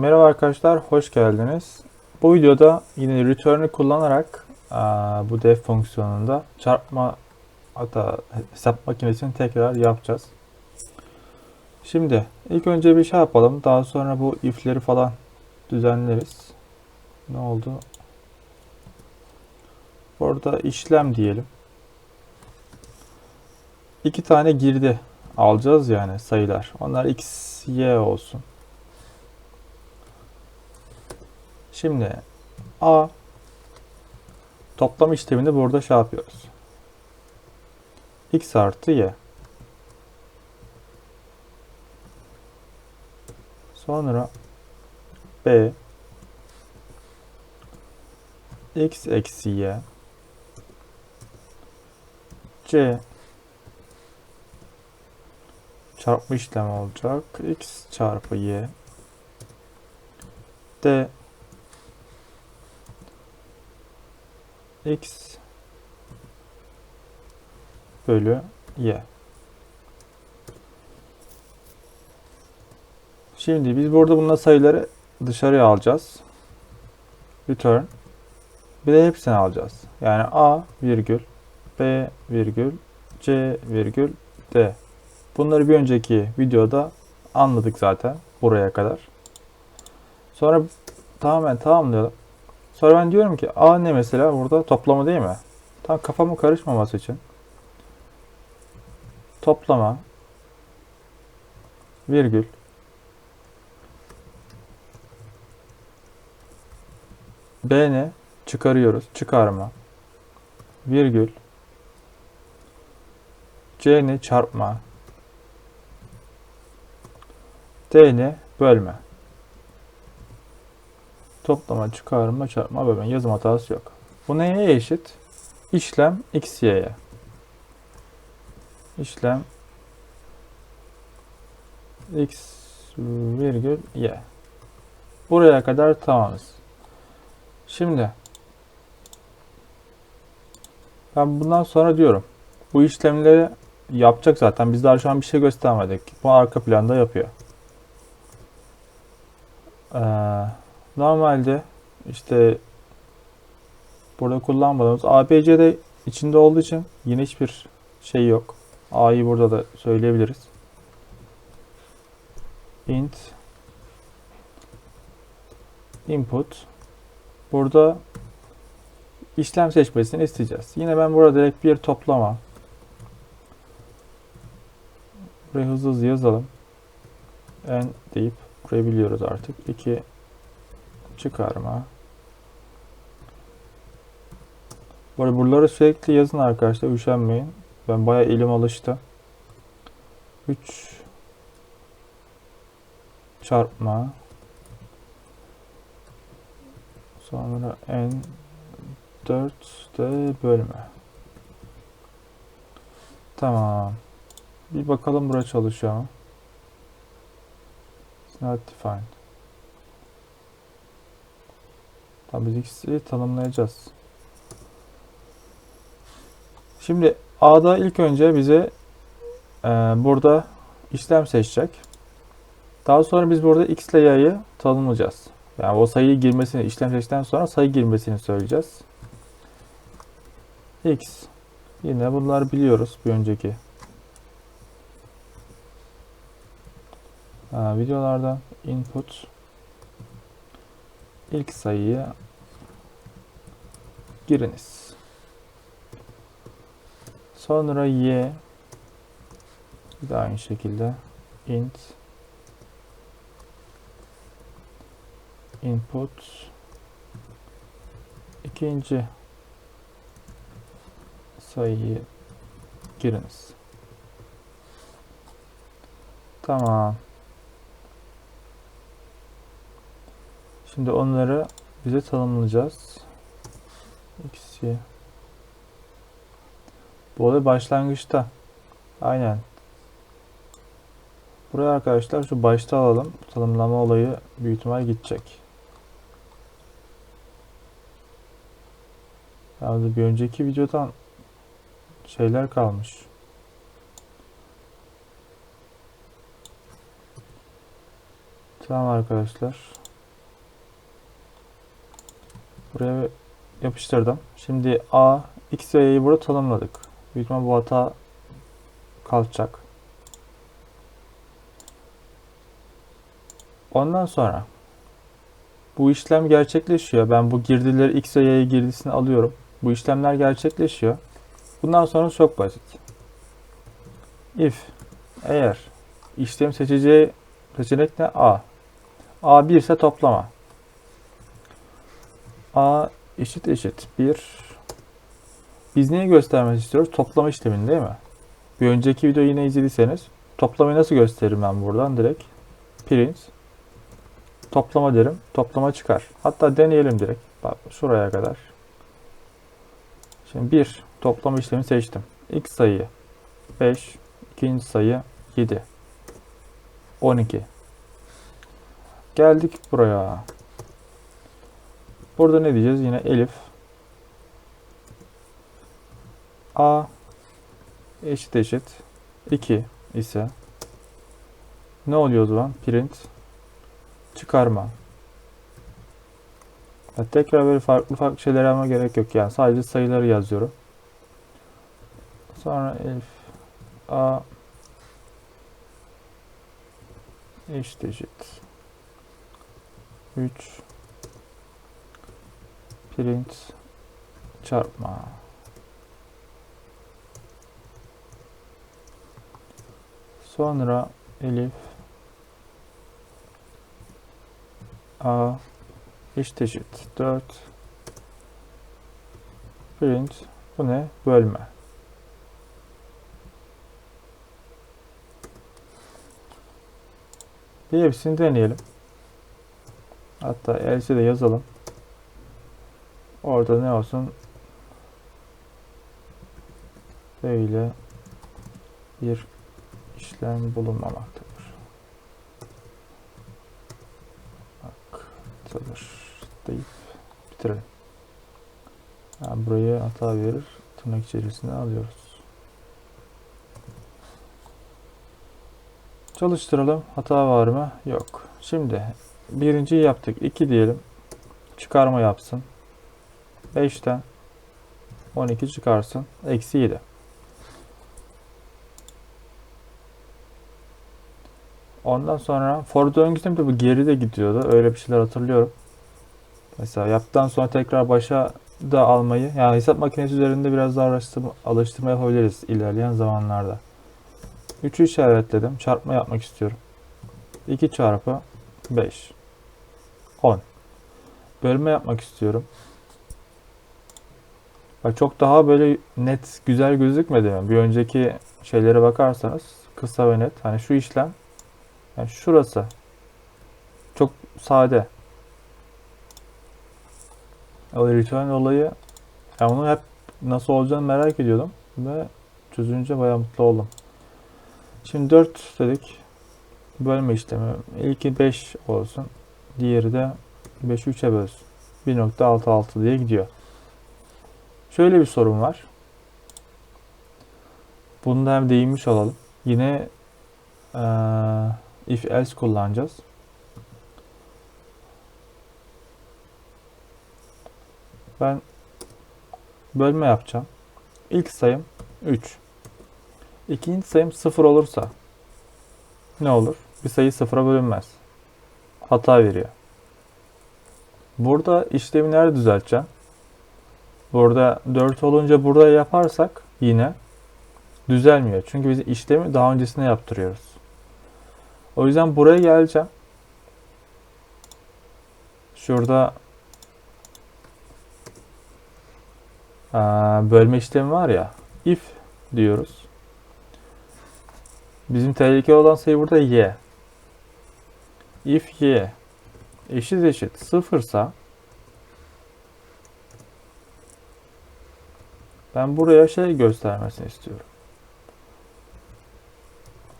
Merhaba arkadaşlar, hoş geldiniz. Bu videoda yine return'ü kullanarak bu def fonksiyonunda çarpma hatta hesap makinesini tekrar yapacağız. Şimdi ilk önce bir şey yapalım. Daha sonra bu if'leri falan düzenleriz. Ne oldu? Burada işlem diyelim. İki tane girdi alacağız yani sayılar. Onlar x, y olsun. Şimdi A toplam işlemini burada şey yapıyoruz. X artı Y. Sonra B X eksi Y C çarpma işlemi olacak. X çarpı Y D x bölü y. Şimdi biz burada bununla sayıları dışarıya alacağız. Return. Bir de hepsini alacağız. Yani a virgül b virgül c virgül d. Bunları bir önceki videoda anladık zaten buraya kadar. Sonra tamamen tamamlayalım. Sonra ben diyorum ki A ne mesela burada toplama değil mi? Tam kafamın karışmaması için. Toplama virgül B ne? Çıkarıyoruz. Çıkarma. Virgül. C ne? Çarpma. D ne? Bölme. Toplama, çıkarma, çarpma, bölme. Yazım hatası yok. Bu neye eşit? İşlem x, y'ye. İşlem x virgül y. Buraya kadar tamamız. Şimdi ben bundan sonra diyorum. Bu işlemleri yapacak zaten. Biz daha şu an bir şey göstermedik. Bu arka planda yapıyor. Ee, Normalde işte burada kullanmadığımız ABC'de içinde olduğu için yine hiçbir şey yok. A'yı burada da söyleyebiliriz. int input burada işlem seçmesini isteyeceğiz. Yine ben burada direkt bir toplama buraya hızlı hızlı yazalım. n deyip burayı biliyoruz artık. 2 çıkarma. Böyle buraları sürekli yazın arkadaşlar. Üşenmeyin. Ben bayağı elim alıştı. 3 çarpma. Sonra n 4 de bölme. Tamam. Bir bakalım bura çalışıyor? It's not defined. Tabii biz ikisi tanımlayacağız. Şimdi A'da ilk önce bize e, burada işlem seçecek. Daha sonra biz burada X ile Y'yi tanımlayacağız. Yani o sayıyı girmesini, işlem seçtikten sonra sayı girmesini söyleyeceğiz. X. Yine bunlar biliyoruz bir önceki ha, videolardan input ilk sayıyı giriniz. Sonra y bir de aynı şekilde int input ikinci sayıyı giriniz. Tamam. Şimdi onları bize tanımlayacağız. X'i. Bu olay başlangıçta. Aynen. Buraya arkadaşlar şu başta alalım. Tanımlama olayı büyük ihtimal gidecek. Yani bir önceki videodan şeyler kalmış. Tamam arkadaşlar. Buraya yapıştırdım. Şimdi A, X ve Y'yi burada tanımladık. Büyük bu hata kalkacak. Ondan sonra bu işlem gerçekleşiyor. Ben bu girdileri X ve Y girdisini alıyorum. Bu işlemler gerçekleşiyor. Bundan sonra çok basit. If eğer işlem seçeceği seçenek ne? A. A 1 ise toplama. A eşit eşit 1. Biz neyi göstermek istiyoruz? Toplama işlemini değil mi? Bir önceki videoyu yine izlediyseniz toplamayı nasıl gösteririm ben buradan direkt? Print toplama derim. Toplama çıkar. Hatta deneyelim direkt. Bak şuraya kadar. Şimdi 1 toplama işlemi seçtim. X sayı 5, ikinci sayı 7. 12. Geldik buraya. Burada ne diyeceğiz? Yine Elif. A eşit eşit 2 ise ne oluyor o zaman? Print çıkarma. Ya tekrar böyle farklı farklı şeyler yapma gerek yok yani. Sadece sayıları yazıyorum. Sonra Elif A eşit eşit 3 print çarpma sonra Elif A eşit eşit 4 print bu ne? Bölme. Bir hepsini deneyelim. Hatta else de yazalım. Orada ne olsun? Böyle bir işlem bulunmamaktadır. Bakılır deyip bitirelim. Yani burayı hata verir. Tırnak içerisine alıyoruz. Çalıştıralım. Hata var mı? Yok. Şimdi birinciyi yaptık. 2 diyelim. Çıkarma yapsın. 5'ten 12 çıkarsın. Eksi 7. Ondan sonra for döngüsünde bu geride gidiyordu. Öyle bir şeyler hatırlıyorum. Mesela yaptıktan sonra tekrar başa da almayı yani hesap makinesi üzerinde biraz daha araştırma, alıştırma yapabiliriz ilerleyen zamanlarda. 3'ü işaretledim. Çarpma yapmak istiyorum. 2 çarpı 5. 10. Bölme yapmak istiyorum. Çok daha böyle net, güzel gözükmedi mi? Bir önceki şeylere bakarsanız kısa ve net. Hani şu işlem yani şurası çok sade. O return olayı yani onu hep nasıl olacağını merak ediyordum ve çözünce bayağı mutlu oldum. Şimdi 4 dedik. Bölme işlemi. İlki 5 olsun. Diğeri de 5'i 3'e bölsün. 1.66 diye gidiyor. Şöyle bir sorun var. Bunda hem değinmiş olalım. Yine ee, if else kullanacağız. Ben bölme yapacağım. İlk sayım 3. İkinci sayım 0 olursa ne olur? Bir sayı sıfıra bölünmez. Hata veriyor. Burada işlemi nerede düzelteceğim? Burada 4 olunca burada yaparsak yine düzelmiyor. Çünkü biz işlemi daha öncesine yaptırıyoruz. O yüzden buraya geleceğim. Şurada bölme işlemi var ya. If diyoruz. Bizim tehlikeli olan sayı burada y. If y eşit eşit sıfırsa ben buraya şey göstermesini istiyorum.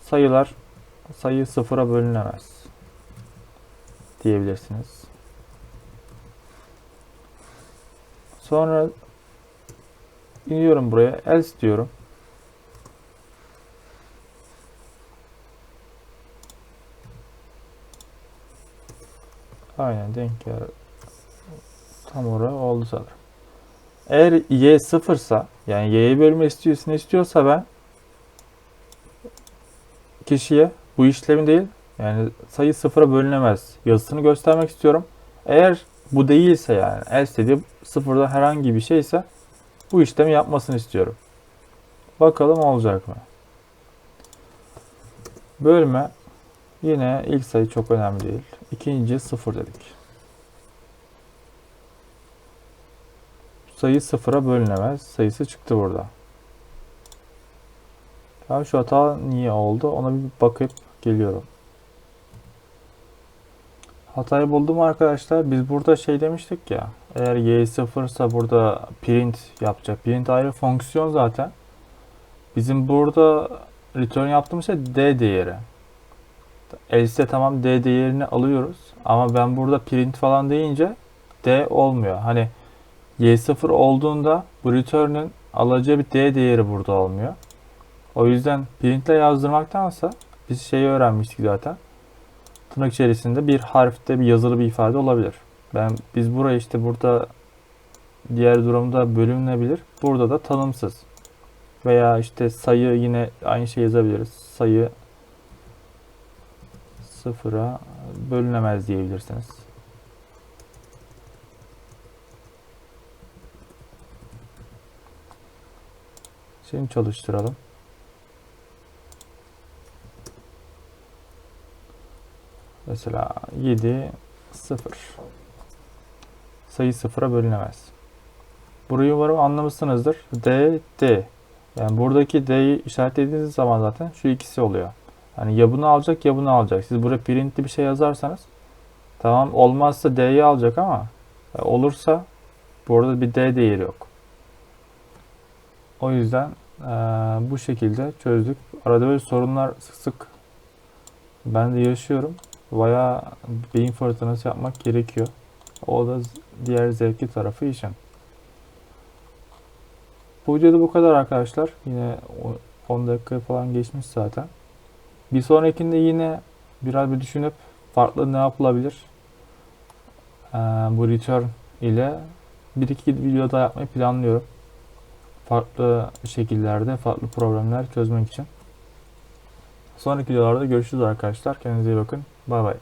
Sayılar sayı sıfıra bölünemez diyebilirsiniz. Sonra iniyorum buraya else diyorum. Aynen denk yer. Tam oraya oldu sanırım. Eğer y sıfırsa yani y'yi bölme istiyorsun istiyorsa ben kişiye bu işlemi değil yani sayı sıfıra bölünemez yazısını göstermek istiyorum. Eğer bu değilse yani else dediği sıfırda herhangi bir şeyse bu işlemi yapmasını istiyorum. Bakalım olacak mı? Bölme yine ilk sayı çok önemli değil. İkinci sıfır dedik. Sayı sıfıra bölünemez. Sayısı çıktı burada. Ya şu hata niye oldu? Ona bir bakıp geliyorum. Hatayı buldum arkadaşlar. Biz burada şey demiştik ya. Eğer y sıfırsa burada print yapacak. Print ayrı fonksiyon zaten. Bizim burada return yaptığımız şey d değeri. Else tamam d değerini alıyoruz. Ama ben burada print falan deyince d olmuyor. Hani y0 olduğunda bu return'ün alacağı bir d değeri burada olmuyor. O yüzden printle yazdırmaktansa biz şeyi öğrenmiştik zaten. Tırnak içerisinde bir harfte bir yazılı bir ifade olabilir. Ben biz burayı işte burada diğer durumda bölümlenebilir. Burada da tanımsız. Veya işte sayı yine aynı şey yazabiliriz. Sayı sıfıra bölünemez diyebilirsiniz. Şimdi çalıştıralım. Mesela 7 0 sayı sıfıra bölünemez. Burayı umarım anlamışsınızdır. D, D. Yani buradaki D'yi işaretlediğiniz zaman zaten şu ikisi oluyor. Hani ya bunu alacak ya bunu alacak. Siz buraya printli bir şey yazarsanız tamam olmazsa D'yi alacak ama e, olursa burada bir D değeri yok. O yüzden e, bu şekilde çözdük. Arada böyle sorunlar sık sık ben de yaşıyorum. Bayağı beyin fırtınası yapmak gerekiyor. O da diğer zevkli tarafı işin. Bu videoda bu kadar arkadaşlar. Yine 10 dakika falan geçmiş zaten. Bir sonrakinde yine biraz bir düşünüp farklı ne yapılabilir ee, bu return ile bir iki video daha yapmayı planlıyorum. Farklı şekillerde farklı problemler çözmek için. Sonraki videolarda görüşürüz arkadaşlar. Kendinize iyi bakın. Bay bay.